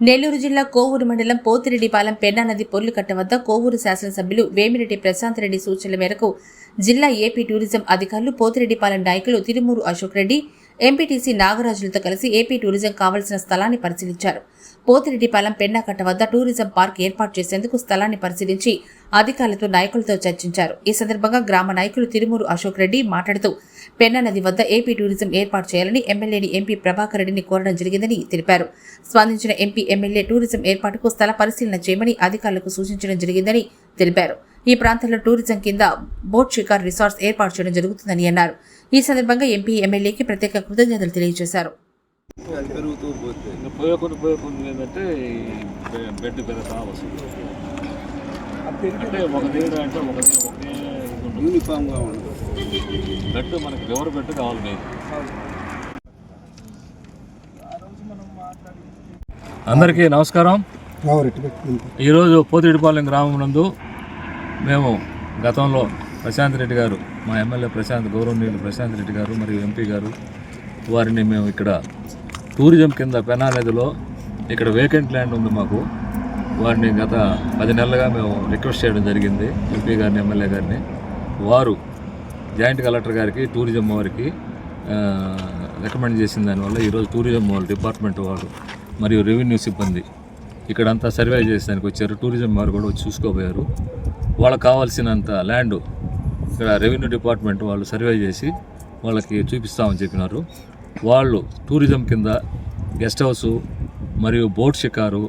నెల్లూరు జిల్లా కోవూరు మండలం పోతిరెడ్డిపాలెం పెన్నా నది పొర్లుకట్ట వద్ద కోవూరు శాసనసభ్యులు వేమిరెడ్డి ప్రశాంత్ రెడ్డి సూచనల మేరకు జిల్లా ఏపీ టూరిజం అధికారులు పోతిరెడ్డిపాలెం నాయకులు తిరుమూరు అశోక్ రెడ్డి ఎంపీటీసీ నాగరాజులతో కలిసి ఏపీ టూరిజం కావలసిన స్థలాన్ని పరిశీలించారు. పోతిరెడ్డిపాలెం పెన్నాకట్ట వద్ద టూరిజం పార్క్ ఏర్పాటు చేసేందుకు స్థలాన్ని పరిశీలించి అధికారులతో నాయకులతో చర్చించారు. ఈ సందర్భంగా గ్రామ నాయకులు తిరుమూరు అశోక్ రెడ్డి మాట్లాడుతూ పెన్నా నది వద్ద ఏపీ టూరిజం ఏర్పాటు చేయాలని ఎమ్మెల్యేని ఎంపీ ప్రభాకర్ రెడ్డిని కోరడం జరిగిందని తెలిపారు. స్పందించిన ఎంపీ ఎమ్మెల్యే టూరిజం ఏర్పాటుకు స్థల పరిశీలన చేయమని అధికారులకు సూచించడం జరిగిందని తెలిపారు. ఈ ప్రాంతంలో టూరిజం కింద బోట్ షికార్ రిసార్ట్స్ ఏర్పాటు చేయడం జరుగుతుందని అన్నారు. ఈ సందర్భంగా ఎంపీ ఎమ్మెల్యేకి ప్రత్యేక కృతజ్ఞతలు తెలియజేశారు. యూనిఫామ్గా బెడ్ మనకి బెడ్ కావాలి అందరికీ నమస్కారం. ఈరోజు పోతిరెడ్డిపాలెం గ్రామం నందు మేము గతంలో ప్రశాంత్ రెడ్డి గారు మా ఎమ్మెల్యే ప్రశాంత్ గౌరవనీయులు ప్రశాంత్ రెడ్డి గారు మరియు ఎంపీ గారు వారిని మేము ఇక్కడ టూరిజం కింద పెనా నదిలో ఇక్కడ వేకెంట్ ల్యాండ్ ఉంది మాకు. వారిని గత పది నెలలుగా మేము రిక్వెస్ట్ చేయడం జరిగింది ఎంపీ గారిని ఎమ్మెల్యే గారిని. వారు జాయింట్ కలెక్టర్ గారికి టూరిజం వారికి రికమెండ్ చేసిన దానివల్ల ఈరోజు టూరిజం వాళ్ళు డిపార్ట్మెంట్ వాళ్ళు మరియు రెవెన్యూ సిబ్బంది ఇక్కడంతా సర్వే చేసేదానికి వచ్చారు. టూరిజం వారు కూడా వచ్చి చూసుకోబోయారు. వాళ్ళకి కావాల్సినంత ల్యాండ్ ఇక్కడ రెవెన్యూ డిపార్ట్మెంట్ వాళ్ళు సర్వే చేసి వాళ్ళకి చూపిస్తామని చెప్పినారు. వాళ్ళు టూరిజం కింద గెస్ట్ హౌస్ మరియు బోట్ షికారు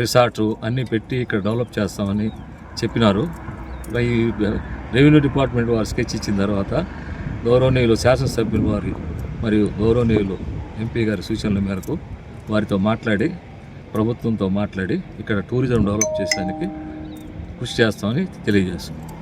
రిసార్టు అన్నీ పెట్టి ఇక్కడ డెవలప్ చేస్తామని చెప్పినారు. ఈ రెవెన్యూ డిపార్ట్మెంట్ వారు స్కెచ్ ఇచ్చిన తర్వాత గౌరవనీయులు శాసనసభ్యులు వారి మరియు గౌరవనీయులు ఎంపీ గారి సూచనల మేరకు వారితో మాట్లాడి ప్రభుత్వంతో మాట్లాడి ఇక్కడ టూరిజం డెవలప్ చేసేదానికి కృషి చేస్తామని తెలియజేస్తున్నాం.